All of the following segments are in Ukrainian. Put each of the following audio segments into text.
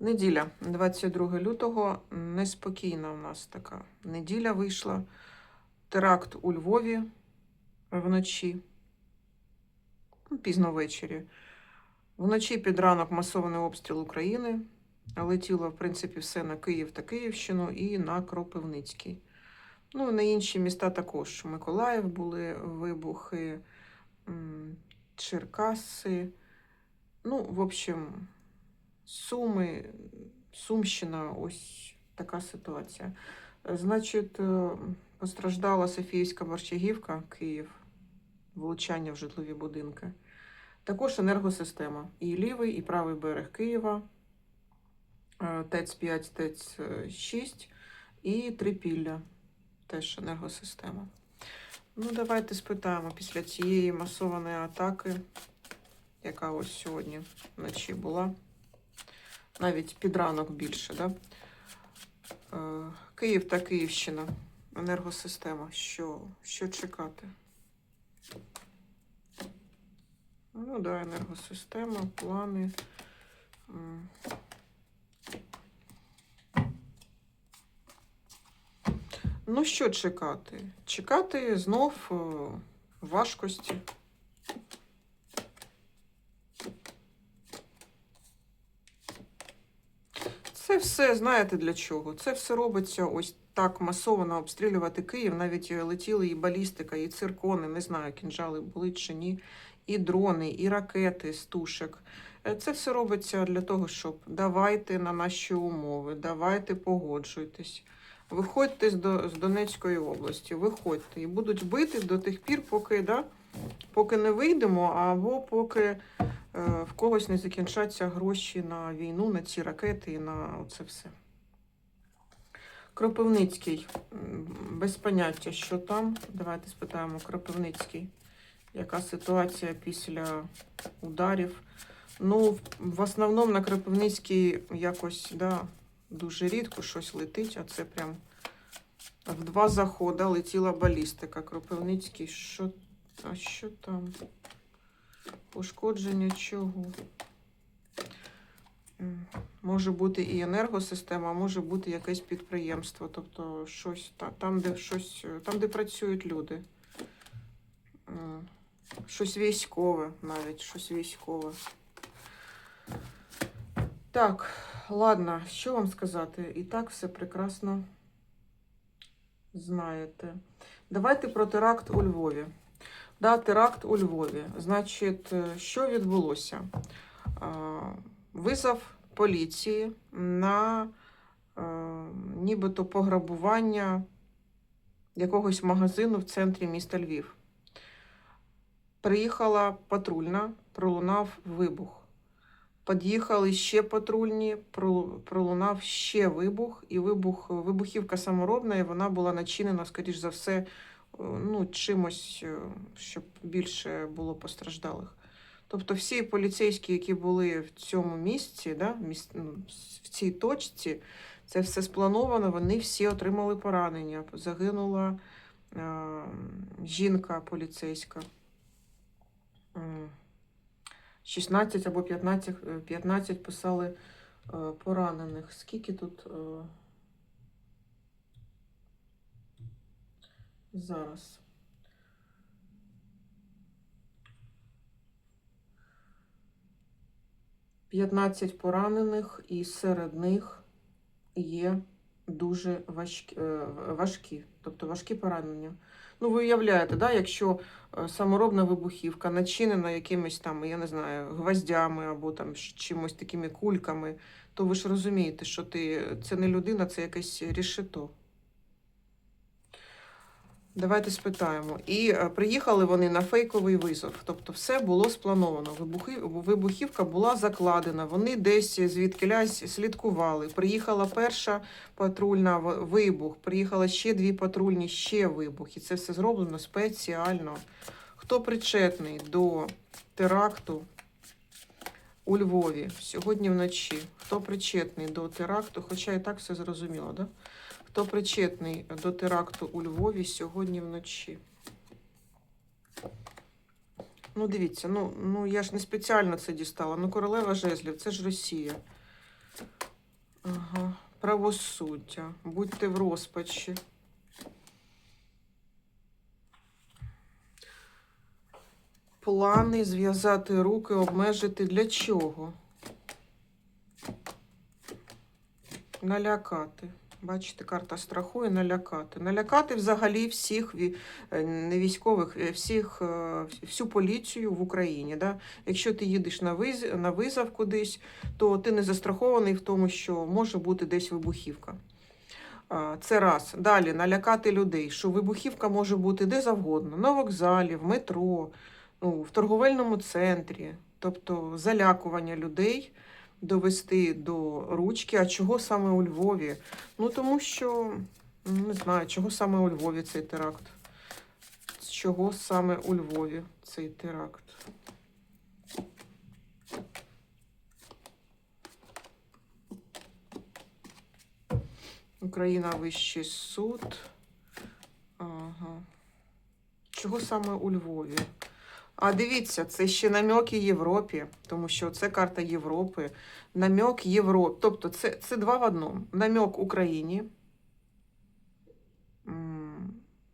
Неділя, 22 лютого. Неспокійна у нас така неділя вийшла. Теракт у Львові вночі, ну, пізно ввечері. Вночі під ранок масований обстріл України. Летіло, в принципі, все на Київ та Київщину і на Кропивницький. Ну, на інші міста також. Миколаїв були вибухи, Черкаси. Ну, в общем, Суми, Сумщина, ось така ситуація. Значить, е, постраждала Софіївська Борщагівка, Київ, влучання в житлові будинки. Також енергосистема. І лівий, і правий берег Києва, е, ТЕЦ-5, ТЕЦ-6 і Трипілля. Теж енергосистема. Ну, давайте спитаємо після цієї масованої атаки, яка ось сьогодні вночі була навіть під ранок більше, да? Е, Київ та Київщина, енергосистема. Що, що чекати? Ну, да, енергосистема, плани. Ну, що чекати? Чекати знов е, важкості. Це все, знаєте для чого? Це все робиться ось так масово обстрілювати Київ. Навіть летіли і балістика, і циркони, не знаю, кінжали були чи ні, і дрони, і ракети з тушек. Е, Це все робиться для того, щоб давайте на наші умови, давайте погоджуйтесь. Виходьте з, Донецької області, виходьте і будуть бити до тих пір, поки, да, поки не вийдемо, або поки в когось не закінчаться гроші на війну, на ці ракети і на це все. Кропивницький, без поняття, що там. Давайте спитаємо Кропивницький. Яка ситуація після ударів? Ну, в- основному на Кропивницький якось да, дуже рідко щось летить, а це прям в два заходи летіла балістика. Кропивницький, що, а що там? Пошкодження чого? Може бути і енергосистема, може бути якесь підприємство, тобто щось там, де щось, е, там, де працюють люди. Щось військове, навіть щось військове. Так, ладно, що вам сказати? І так все прекрасно знаєте. Давайте про теракт у Львові. Да, теракт у Львові. Значить, е, що відбулося? А, Визов поліції на е, нібито пограбування якогось магазину в центрі міста Львів. Приїхала патрульна, пролунав вибух. Під'їхали ще патрульні, пролунав ще вибух, і вибух, вибухівка саморобна, і вона була начинена, скоріш за все, е, ну, чимось, е, щоб більше було постраждалих. Тобто всі поліцейські, які були в цьому місці, да, міс- ну, в цій точці, це все сплановано, вони всі отримали поранення. Загинула е, жінка поліцейська. 16 або 15, е, 15 писали е, поранених. Скільки тут е, зараз? П'ятнадцять поранених, і серед них є дуже важкі, е, важкі, тобто важкі поранення. Ну, ви уявляєте, да, якщо е, саморобна вибухівка начинена якимись там, я не знаю, гвоздями або там чимось такими кульками, то ви ж розумієте, що ти це не людина, це якесь рішето. Давайте спитаємо. І е, приїхали вони на фейковий визов. Тобто все було сплановано. Вибухівка була закладена. Вони десь звідкилясь слідкували. Приїхала перша патрульна вибух, приїхала ще дві патрульні, ще вибух. І це все зроблено спеціально. Хто причетний до теракту у Львові сьогодні вночі? Хто причетний до теракту? Хоча і так все зрозуміло, да? Хто причетний до теракту у Львові сьогодні вночі? Ну, дивіться, ну, ну я ж не спеціально це дістала. Ну, королева жезлів, це ж Росія. Ага. Правосуддя. Будьте в розпачі. Плани зв'язати руки, обмежити для чого? Налякати. Бачите, карта страху і налякати. Налякати взагалі всіх е, військових, е, всіх, е, всю поліцію в Україні. Да? Якщо ти їдеш на, виз, на визов кудись, то ти не застрахований в тому, що може бути десь вибухівка. Це раз. Далі налякати людей, що вибухівка може бути де завгодно, на вокзалі, в метро, ну, в торговельному центрі, тобто залякування людей довести до ручки. А чого саме у Львові? Ну тому що ну, не знаю, чого саме у Львові цей теракт. Чого саме у Львові цей теракт? Україна Вищий суд. Ага. Чого саме у Львові? А дивіться, це ще намьоки Європі, тому що це карта Європи. Намьок Європі. Тобто це, це два в одному. Намьок Україні,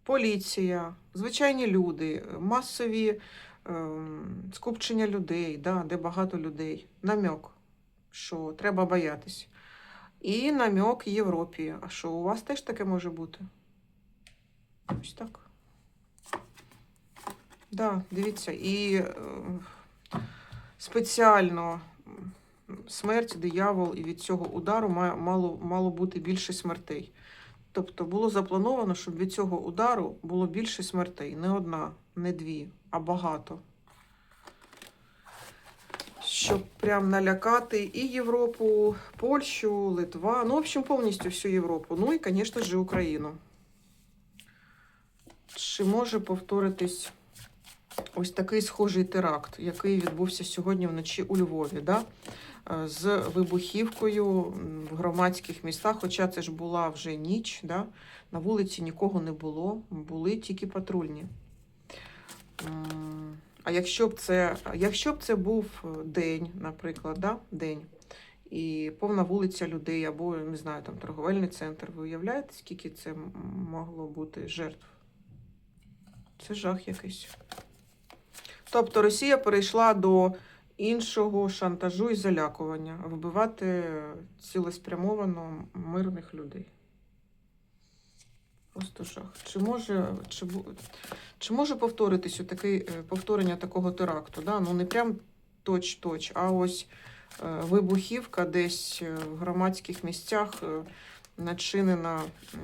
поліція, звичайні люди, масові ем, скупчення людей, да, де багато людей. Намьок, що треба боятись. І намьок Європі. А що у вас теж таке може бути? Ось так. Да, дивіться, і е, спеціально смерть, диявол, і від цього удару мало, мало бути більше смертей. Тобто було заплановано, щоб від цього удару було більше смертей. Не одна, не дві, а багато. Щоб прям налякати і Європу, Польщу, Литва, ну, в общем, повністю всю Європу. Ну і, звісно ж, Україну. Чи може повторитись ось такий схожий теракт, який відбувся сьогодні вночі у Львові, да? Е, з вибухівкою в громадських містах, хоча це ж була вже ніч, да? на вулиці нікого не було, були тільки патрульні. А якщо б це, якщо б це був день, наприклад, да? день, і повна вулиця людей, або, не знаю, там торговельний центр, ви уявляєте, скільки це могло бути жертв? Це жах якийсь. Тобто Росія перейшла до іншого шантажу і залякування вбивати цілеспрямовано мирних людей. Просто жах. Чи може, чи, чи може повторитись такий, повторення такого теракту? Да? Ну не прям точ-точ, а ось е, вибухівка десь е, в громадських місцях е, начинена м,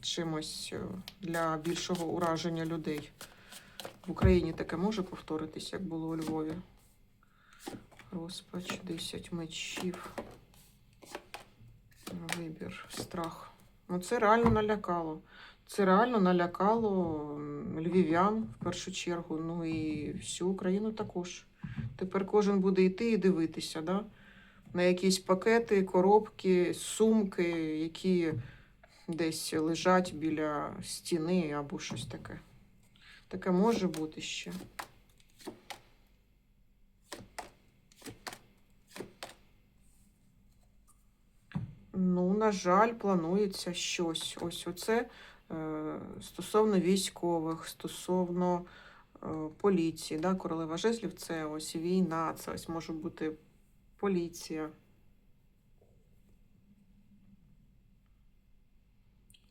чимось е, для більшого ураження людей. В Україні таке може повторитись, як було у Львові. Розпач, 10 мечів. Вибір, страх. Ну, це реально налякало. Це реально налякало львів'ян в першу чергу. Ну і всю Україну також. Тепер кожен буде йти і дивитися, да? на якісь пакети, коробки, сумки, які десь лежать біля стіни або щось таке. Таке може бути ще. Ну, на жаль, планується щось. Ось оце е, стосовно військових, стосовно е, поліції. Да? Королева жезлів це ось війна, це ось може бути поліція.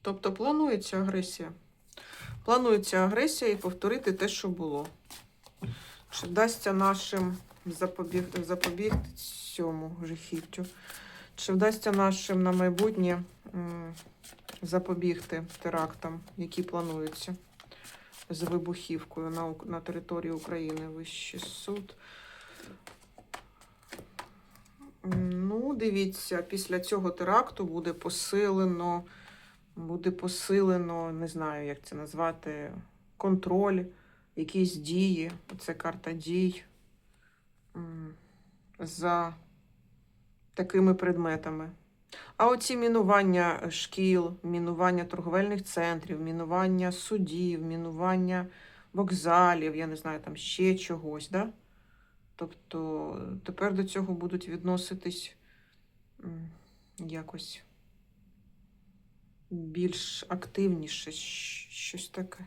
Тобто планується агресія. Планується агресія і повторити те, що було. Чи вдасться нашим запобіг... запобігти цьому жахіттю? Чи вдасться нашим на майбутнє запобігти терактам, які плануються з вибухівкою на, на території України? Вищий суд. Ну, дивіться, після цього теракту буде посилено, буде посилено, не знаю, як це назвати, контроль, якісь дії. Це карта дій за такими предметами. А оці мінування шкіл, мінування торговельних центрів, мінування судів, мінування вокзалів, я не знаю, там ще чогось, да? Тобто тепер до цього будуть відноситись якось більш активніше, щось таке.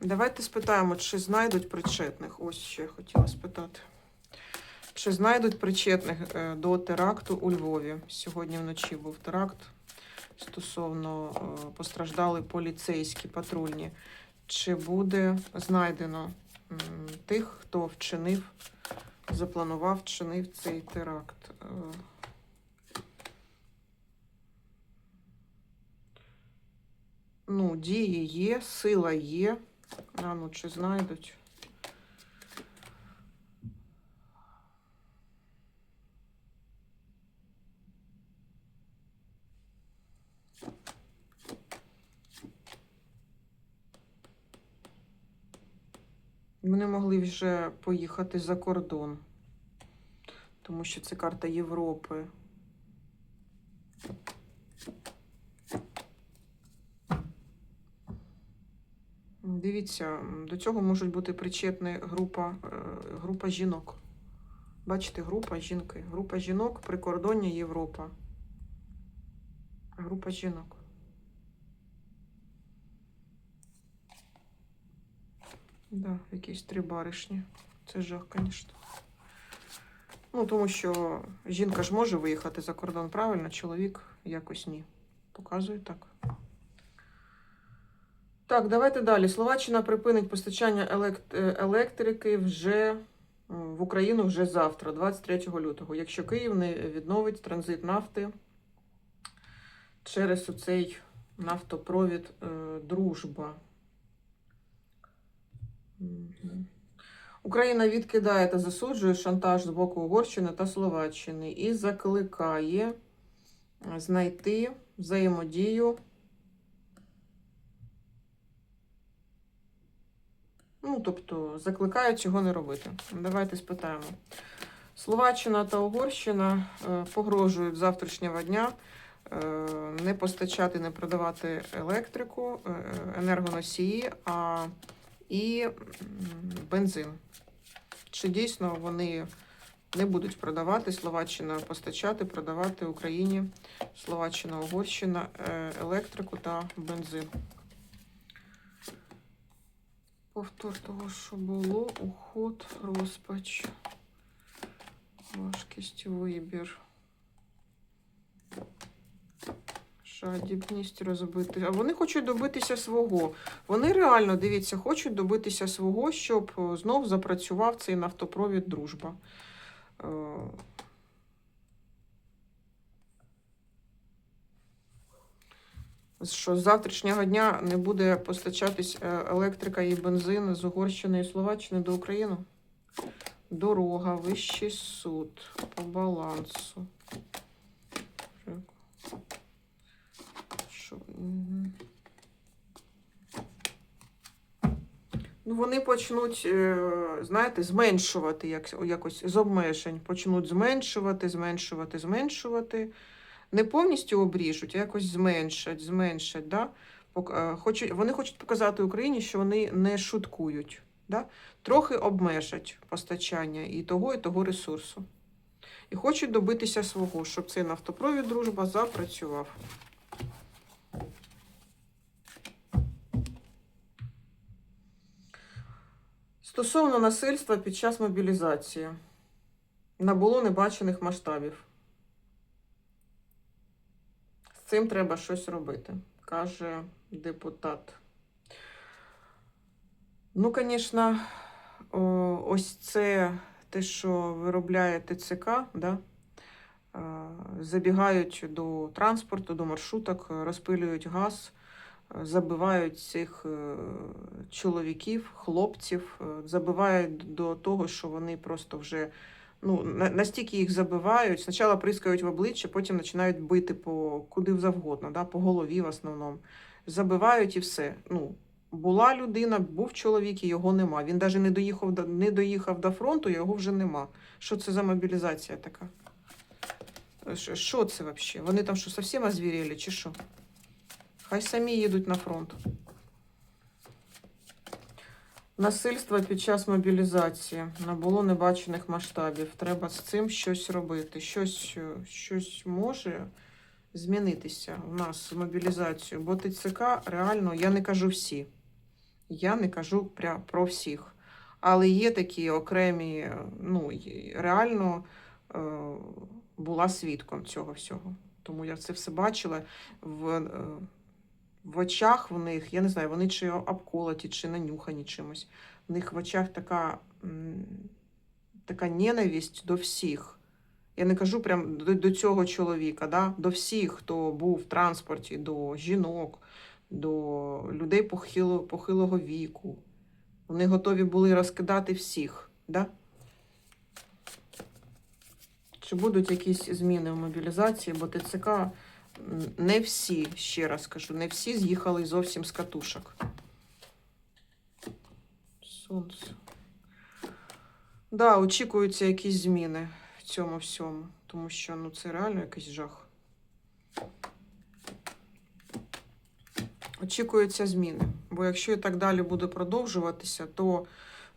Давайте спитаємо, чи знайдуть причетних. Ось ще я хотіла спитати. Чи знайдуть причетних е, до теракту у Львові? Сьогодні вночі був теракт стосовно е, постраждали поліцейські патрульні. Чи буде знайдено тих, хто вчинив, запланував, вчинив цей теракт? Ну, дії є, сила є. А ну, чи знайдуть? Вони могли вже поїхати за кордон, тому що це карта Європи. Дивіться, до цього можуть бути причетні група, е, група жінок. Бачите, група жінки. Група жінок, прикордоння Європа. Група жінок. Да, якісь три баришні. Це жах, звісно. Ну, тому що жінка ж може виїхати за кордон правильно, чоловік якось ні. Показує так. Так, давайте далі. Словаччина припинить постачання елект- е, електрики вже в Україну вже завтра, 23 лютого, якщо Київ не відновить транзит нафти через оцей нафтопровід е, Дружба. Україна відкидає та засуджує шантаж з боку Угорщини та Словаччини і закликає е, знайти взаємодію. Тобто, закликають цього не робити. Давайте спитаємо. Словаччина та Угорщина е, погрожують завтрашнього дня е, не постачати, не продавати електрику, е, енергоносії, а і бензин. Чи дійсно вони не будуть продавати Словаччина постачати, продавати Україні Словаччина, Угорщина електрику та бензин? Повтор того, що було, уход, розпач, важкість, вибір. Жадібність розбити. А вони хочуть добитися свого. Вони реально, дивіться, хочуть добитися свого, щоб е, знов запрацював цей нафтопровід дружба. Що з завтрашнього дня не буде постачатись е, електрика і бензин з Угорщини і Словаччини до України? Дорога, вищий суд по балансу. Що? Ну, вони почнуть, е, знаєте, зменшувати як, якось з обмежень. Почнуть зменшувати, зменшувати, зменшувати. Не повністю обріжуть, а якось зменшать, зменшать. Да? Е, Хочуть, вони хочуть показати Україні, що вони не шуткують. Да? Трохи обмежать постачання і того, і того ресурсу. І хочуть добитися свого, щоб цей нафтопровід дружба запрацював. Стосовно насильства під час мобілізації набуло небачених масштабів. З цим треба щось робити, каже депутат. Ну, звісно, ось це те, що виробляє ТЦК, да? забігають до транспорту, до маршруток, розпилюють газ, забивають цих е, чоловіків, хлопців, забивають до того, що вони просто вже ну, настільки їх забивають, спочатку прискають в обличчя, потім починають бити по куди завгодно, да, по голові в основному. Забивають і все. Ну, була людина, був чоловік, і його нема. Він навіть не доїхав до, не доїхав до фронту, його вже нема. Що це за мобілізація така? Що це взагалі? Вони там що, зовсім озвіріли, чи що? Хай самі їдуть на фронт. Насильство під час мобілізації набуло небачених масштабів. Треба з цим щось робити. Щось, е, щось може змінитися у нас з мобілізацією. Бо ТЦК реально, я не кажу всі. Я не кажу про всіх. Але є такі окремі, е, ну, реально е, була свідком цього всього. Тому я це все бачила в, е, в очах в них, я не знаю, вони чи обколоті, чи нанюхані чимось. В них в очах така, така ненависть до всіх. Я не кажу прям до, до цього чоловіка, да? до всіх, хто був в транспорті, до жінок, до людей похило, похилого віку. Вони готові були розкидати всіх. Да? Чи будуть якісь зміни в мобілізації, бо ТЦК не всі, ще раз кажу, не всі з'їхали зовсім з катушок. Сонце. Да, очікуються якісь зміни в цьому всьому, тому що ну, це реально якийсь жах. Очікуються зміни. Бо якщо і так далі буде продовжуватися, то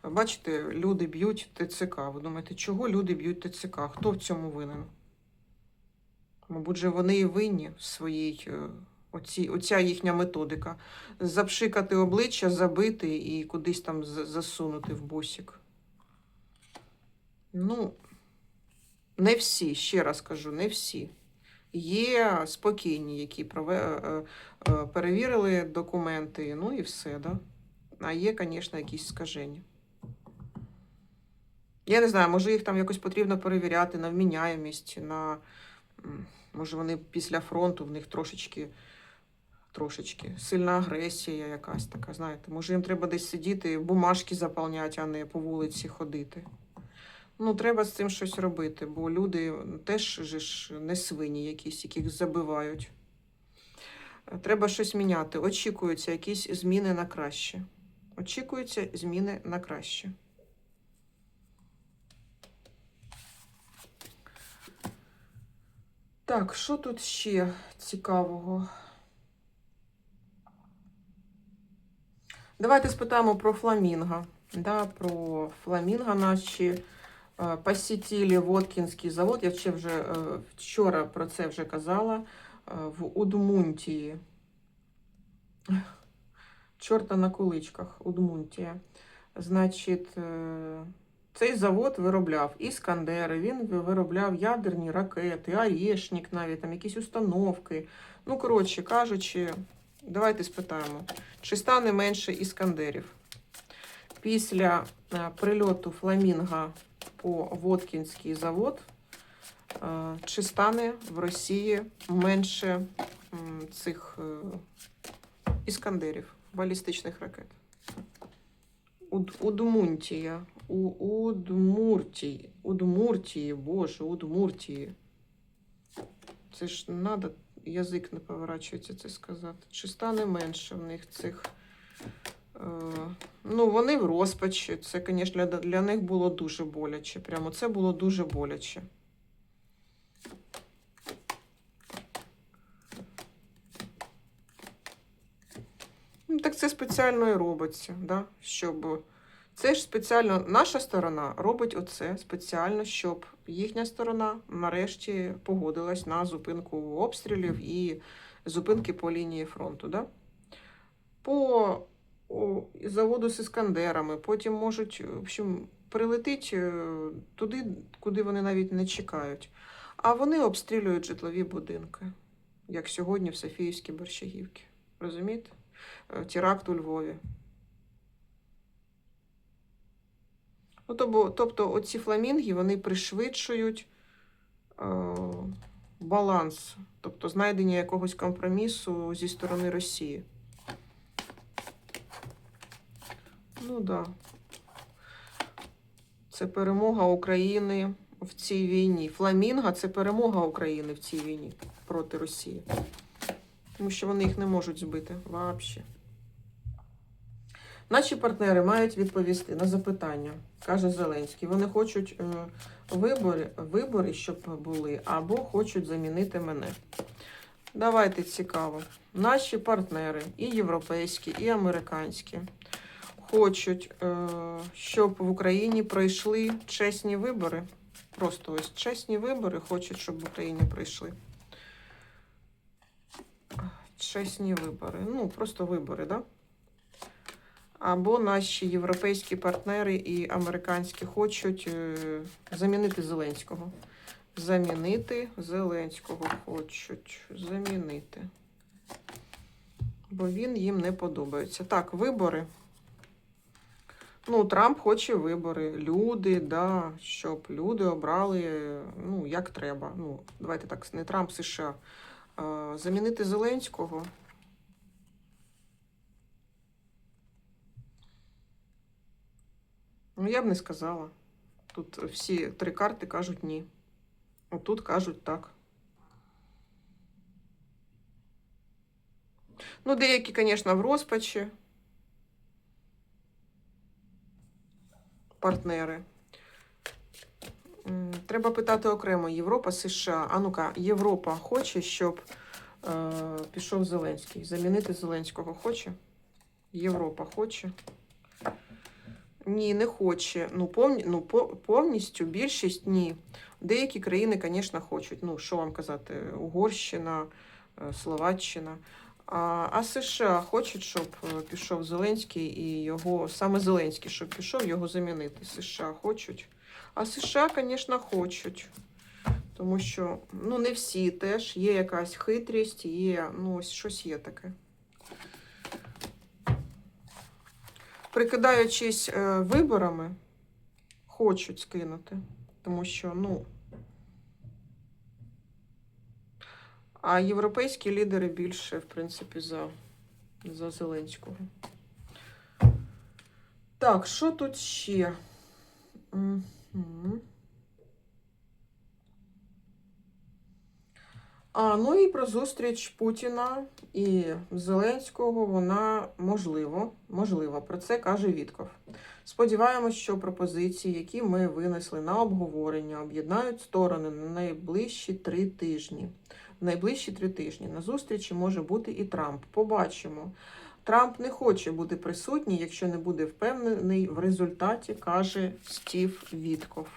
бачите, люди б'ють ТЦК. Ви думаєте, чого люди б'ють ТЦК? Хто в цьому винен? Мабуть, вони і винні в своїй е, оці, оця їхня методика. Запшикати обличчя, забити і кудись там засунути в босік. Ну, не всі, ще раз кажу, не всі. Є спокійні, які е, е, перевірили документи, ну і все, да? А є, звісно, якісь скаження. Я не знаю, може їх там якось потрібно перевіряти на вміняємість, на. Може, вони після фронту в них трошечки, трошечки сильна агресія якась така, знаєте. Може, їм треба десь сидіти, бумажки заповняти, а не по вулиці ходити. Ну, треба з цим щось робити, бо люди теж же ж не свині якісь, яких забивають. Треба щось міняти. Очікуються якісь зміни на краще. Очікуються зміни на краще. Так, що тут ще цікавого? Давайте спитаємо про фламінго. Да, про фламінго наші е, посетили Воткінський завод. Я ще вже е, вчора про це вже казала. е, В Удмунтії. Чорта на куличках, Удмунтія. Значить, цей завод виробляв іскандери, він виробляв ядерні ракети, Аєшнік навіть, там якісь установки. Ну, коротше кажучи, давайте спитаємо, чи стане менше іскандерів? Після е, прильоту Фламінга по Воткінський завод, е, чи стане в Росії менше цих е, іскандерів, балістичних ракет? Уд, Удмунтія. Удмуртії. Удмуртії, боже, Удмуртії. Це ж треба, язик не поворачується це сказати. Чи стане менше в них цих. Е, ну, вони в розпачі. Це, звісно, для, для них було дуже боляче. Прямо це було дуже боляче. Це спеціально і робиться, да? щоб. Це ж спеціально наша сторона робить оце спеціально, щоб їхня сторона нарешті погодилась на зупинку обстрілів і зупинки по лінії фронту. Да? По заводу з іскандерами, потім можуть в общем, прилетить е, туди, куди вони навіть не чекають. А вони обстрілюють житлові будинки, як сьогодні в Софіївській Борщагівці. Розумієте? Е, Теракт у Львові. Ну, тобто, оці фламінги вони пришвидшують е, баланс, тобто знайдення якогось компромісу зі сторони Росії. Ну так. Да. Це перемога України в цій війні. Фламінга це перемога України в цій війні проти Росії. Тому що вони їх не можуть збити взагалі. Наші партнери мають відповісти на запитання, каже Зеленський. Вони хочуть е, вибори, вибори, щоб були, або хочуть замінити мене. Давайте цікаво. Наші партнери, і європейські, і американські, хочуть, е, щоб в Україні пройшли чесні вибори. Просто ось чесні вибори хочуть, щоб в Україні пройшли. Чесні вибори. Ну, просто вибори, да? Або наші європейські партнери і американські хочуть е, замінити Зеленського. Замінити Зеленського хочуть. Замінити. Бо він їм не подобається. Так, вибори. Ну, Трамп хоче вибори. Люди, да, щоб люди обрали, ну, як треба. Ну, давайте так, не Трамп США. Замінити Зеленського. Ну, я б не сказала. Тут всі три карти кажуть ні. Отут кажуть так. Ну, деякі, звісно, в розпачі. Партнери. Треба питати окремо Європа, США. А ну-ка, Європа хоче, щоб е, пішов Зеленський. Замінити Зеленського хоче? Європа хоче. Ні, не хоче. Ну, повні, ну повністю більшість ні. Деякі країни, звісно, хочуть. Ну, що вам казати, Угорщина, е, Словаччина. А, а США хочуть, щоб е, пішов Зеленський і його, саме Зеленський, щоб пішов, його замінити. США хочуть. А США, звісно, хочуть. Тому що ну, не всі теж є якась хитрість, є, ну, ось щось є таке. Прикидаючись е, виборами, хочуть скинути. Тому що, ну. А європейські лідери більше, в принципі, за, за Зеленського. Так, що тут ще? А, ну і про зустріч Путіна і Зеленського вона можливо, можливо, про це каже Вітков. Сподіваємось, що пропозиції, які ми винесли на обговорення, об'єднають сторони на найближчі три тижні. В найближчі три тижні на зустрічі може бути і Трамп. Побачимо. Трамп не хоче бути присутній, якщо не буде впевнений в результаті, каже Стів Вітков.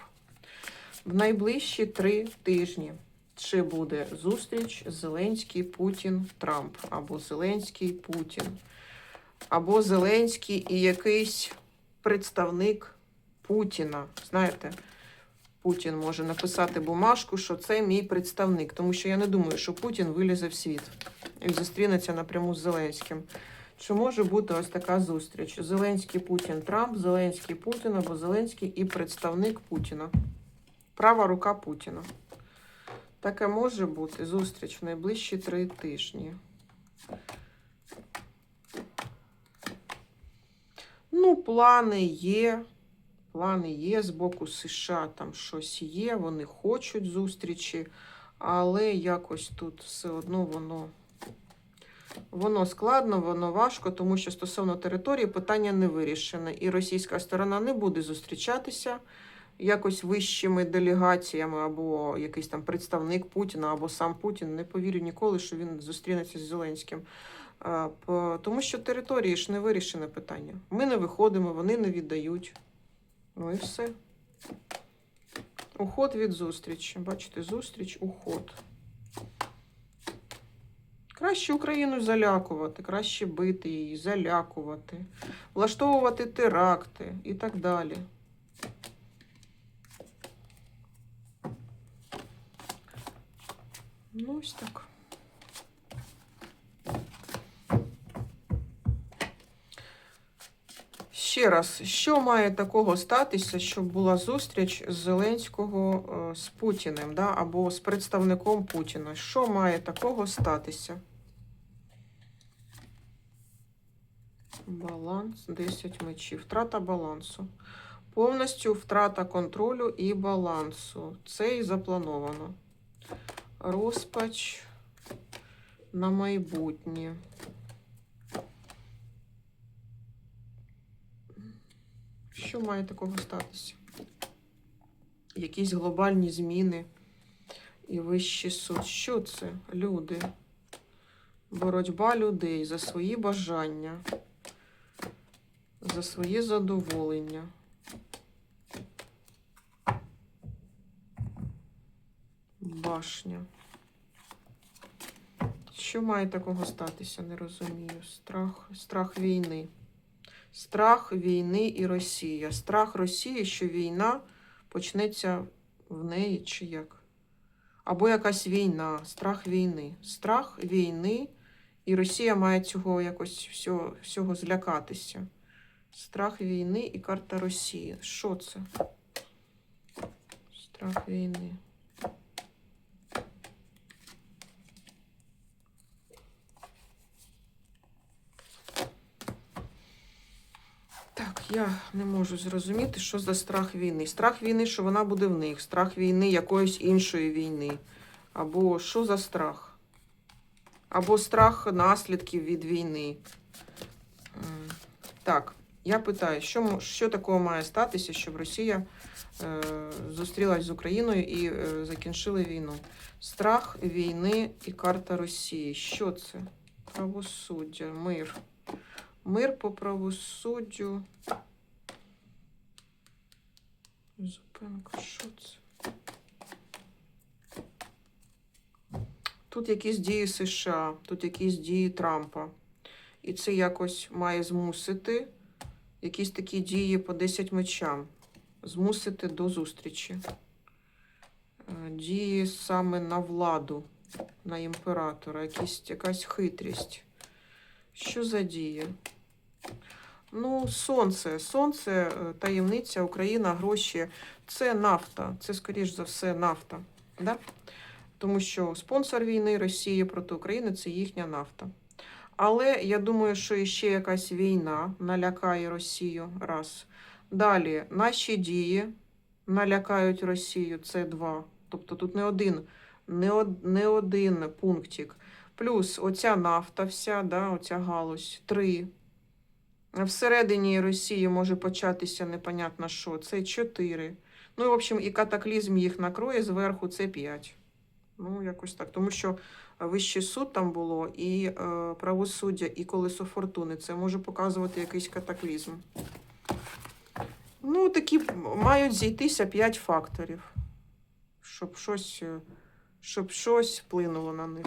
В найближчі три тижні. Чи буде зустріч Зеленський, Путін, Трамп, або Зеленський, Путін, або Зеленський і якийсь представник Путіна. Знаєте, Путін може написати бумажку, що це мій представник, тому що я не думаю, що Путін вилізе в світ і зустрінеться напряму з Зеленським. Чи може бути ось така зустріч? Зеленський Путін, Трамп, Зеленський Путін або Зеленський і представник Путіна. Права рука Путіна. Таке може бути зустріч в найближчі три тижні. Ну, плани є. Плани є з боку США, там щось є, вони хочуть зустрічі, але якось тут все одно воно, воно складно, воно важко, тому що стосовно території питання не вирішене. І російська сторона не буде зустрічатися якось вищими делегаціями, або якийсь там представник Путіна, або сам Путін. Не повірю ніколи, що він зустрінеться з Зеленським. Тому що території ж не вирішене питання. Ми не виходимо, вони не віддають. Ну і все. Уход від зустрічі. Бачите, зустріч, уход. Краще Україну залякувати, краще бити її, залякувати, влаштовувати теракти і так далі. Ну, ось так. Ще раз, що має такого статися, щоб була зустріч Зеленського е, з Путіним, да, або з представником Путіна? Що має такого статися? Баланс 10 мечів. Втрата балансу. Повністю втрата контролю і балансу. Це і заплановано. Розпач на майбутнє. Що має такого статися? Якісь глобальні зміни і вищий суд. Що це? Люди. Боротьба людей за свої бажання, за своє задоволення. Башня. Що має такого статися, не розумію. Страх, страх війни. Страх війни і Росія. Страх Росії, що війна почнеться в неї чи як? Або якась війна, страх війни. Страх війни, і Росія має цього якось всього, всього злякатися. Страх війни і карта Росії. Що це? Страх війни. Так, я не можу зрозуміти, що за страх війни. Страх війни, що вона буде в них, страх війни якоїсь іншої війни. Або що за страх? Або страх наслідків від війни. Так, я питаю, що, що такого має статися, щоб Росія е, зустрілась з Україною і е, закінчили війну? Страх війни і карта Росії. Що це? Правосуддя, мир. Мир по правосуддю. Зупинка, що це? Тут якісь дії США, тут якісь дії Трампа. І це якось має змусити якісь такі дії по 10 мечам. Змусити до зустрічі. Е, Дії саме на владу, на імператора, якісь, якась хитрість. Що за дії? Ну, сонце. Сонце, е, таємниця, Україна, гроші. Це нафта. Це, скоріш за все, нафта. Да? Тому що спонсор війни Росії проти України це їхня нафта. Але я думаю, що іще якась війна налякає Росію. Раз. Далі наші дії налякають Росію. Це два. Тобто тут не один, не, од, не один пунктик. Плюс оця нафта вся, да, оця галузь. Три. Всередині Росії може початися непонятно що. Це чотири. Ну, в общем, і катаклізм їх накроє зверху, це п'ять. Ну, якось так. Тому що вищий суд там було, і е, правосуддя, і колесо фортуни. Це може показувати якийсь катаклізм. Ну, такі мають зійтися п'ять факторів, щоб щось, е, щоб щось вплинуло на них.